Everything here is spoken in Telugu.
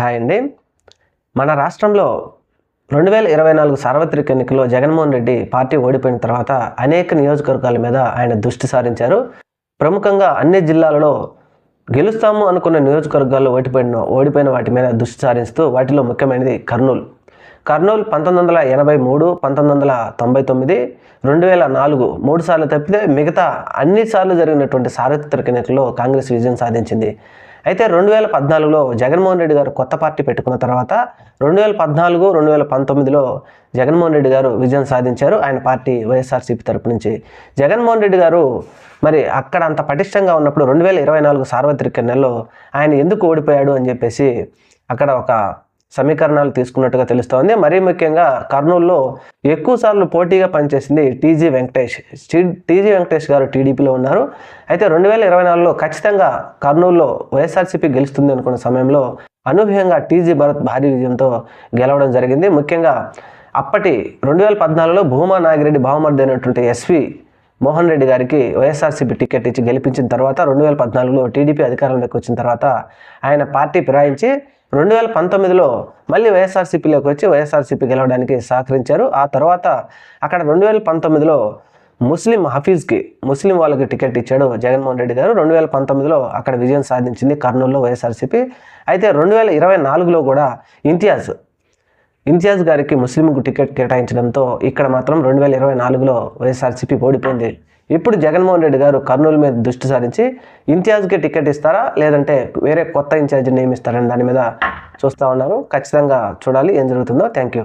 హాయ్ అండి. మన రాష్ట్రంలో రెండు వేల ఇరవై నాలుగు సార్వత్రిక ఎన్నికల్లో జగన్మోహన్ రెడ్డి పార్టీ ఓడిపోయిన తర్వాత అనేక నియోజకవర్గాల మీద ఆయన దృష్టి సారించారు. ప్రముఖంగా అన్ని జిల్లాలలో గెలుస్తాము అనుకున్న నియోజకవర్గాల్లో ఓడిపోయిన ఓడిపోయిన వాటి మీద దృష్టి సారిస్తూ వాటిలో ముఖ్యమైనది కర్నూలు. కర్నూలు పంతొమ్మిది వందల ఎనభై మూడు పంతొమ్మిది వందల తొంభై తొమ్మిది రెండు వేల నాలుగు మూడు సార్లు తప్పితే మిగతా అన్ని సార్లు జరిగినటువంటి సార్వత్రిక ఎన్నికల్లో కాంగ్రెస్ విజయం సాధించింది. అయితే రెండు వేల పద్నాలుగులో జగన్మోహన్ రెడ్డి గారు కొత్త పార్టీ పెట్టుకున్న తర్వాత రెండు వేల పద్నాలుగు రెండు వేల పంతొమ్మిదిలో జగన్మోహన్ రెడ్డి గారు విజయం సాధించారు. ఆయన పార్టీ వైఎస్ఆర్సీపీ తరపు నుంచి. జగన్మోహన్ రెడ్డి గారు మరి అక్కడ అంత పటిష్టంగా ఉన్నప్పుడు రెండు వేల ఇరవై నాలుగు సార్వత్రిక నెలలో ఆయన ఎందుకు ఓడిపోయాడు అని చెప్పేసి అక్కడ ఒక సమీకరణాలు తీసుకున్నట్టుగా తెలుస్తోంది. మరీ ముఖ్యంగా కర్నూలులో ఎక్కువ సార్లు పోటీగా పనిచేసింది టీజీ వెంకటేష్. టీజీ వెంకటేష్ గారు టీడీపీలో ఉన్నారు. అయితే రెండు వేల ఇరవై నాలుగులో ఖచ్చితంగా కర్నూలులో వైఎస్ఆర్సీపీ గెలుస్తుంది అనుకున్న సమయంలో అనూహ్యంగా టీజీ భరత్ భారీ విజయంతో గెలవడం జరిగింది. ముఖ్యంగా అప్పటి రెండు వేల పద్నాలుగులో భూమా నాగిరెడ్డి బావమర్ది అయినటువంటి ఎస్వి మోహన్ రెడ్డి గారికి వైఎస్ఆర్సీపీ టికెట్ ఇచ్చి గెలిపించిన తర్వాత రెండు వేల పద్నాలుగులో టీడీపీ అధికారంలోకి వచ్చిన తర్వాత ఆయన పార్టీ ఫిరాయించి రెండు వేల పంతొమ్మిదిలో మళ్ళీ వైఎస్ఆర్సీపీలోకి వచ్చి వైఎస్ఆర్సీపీ గెలవడానికి సహకరించారు. ఆ తర్వాత అక్కడ రెండు వేల పంతొమ్మిదిలో ముస్లిం హఫీజ్కి ముస్లిం వాళ్ళకి టికెట్ ఇచ్చాడు జగన్మోహన్ రెడ్డి గారు. రెండు వేల పంతొమ్మిదిలో అక్కడ విజయం సాధించింది కర్నూలులో వైఎస్ఆర్సీపీ. అయితే రెండు వేల ఇరవై నాలుగులో కూడా ఇంతియాజ్ ఇంతియాజ్ గారికి ముస్లింకు టికెట్ కేటాయించడంతో ఇక్కడ మాత్రం రెండు వేల ఇరవై నాలుగులో వైఎస్ఆర్సీపీ ఓడిపోయింది. ఇప్పుడు జగన్మోహన్ రెడ్డి గారు కర్నూలు మీద దృష్టి సారించి ఇంతియాజ్కి టికెట్ ఇస్తారా? లేదంటే వేరే కొత్త ఇన్ఛార్జ్ నియమిస్తారని దాని మీద చూస్తూ ఉన్నారు. ఖచ్చితంగా చూడాలి. ఏం జరుగుతుందో? Thank you.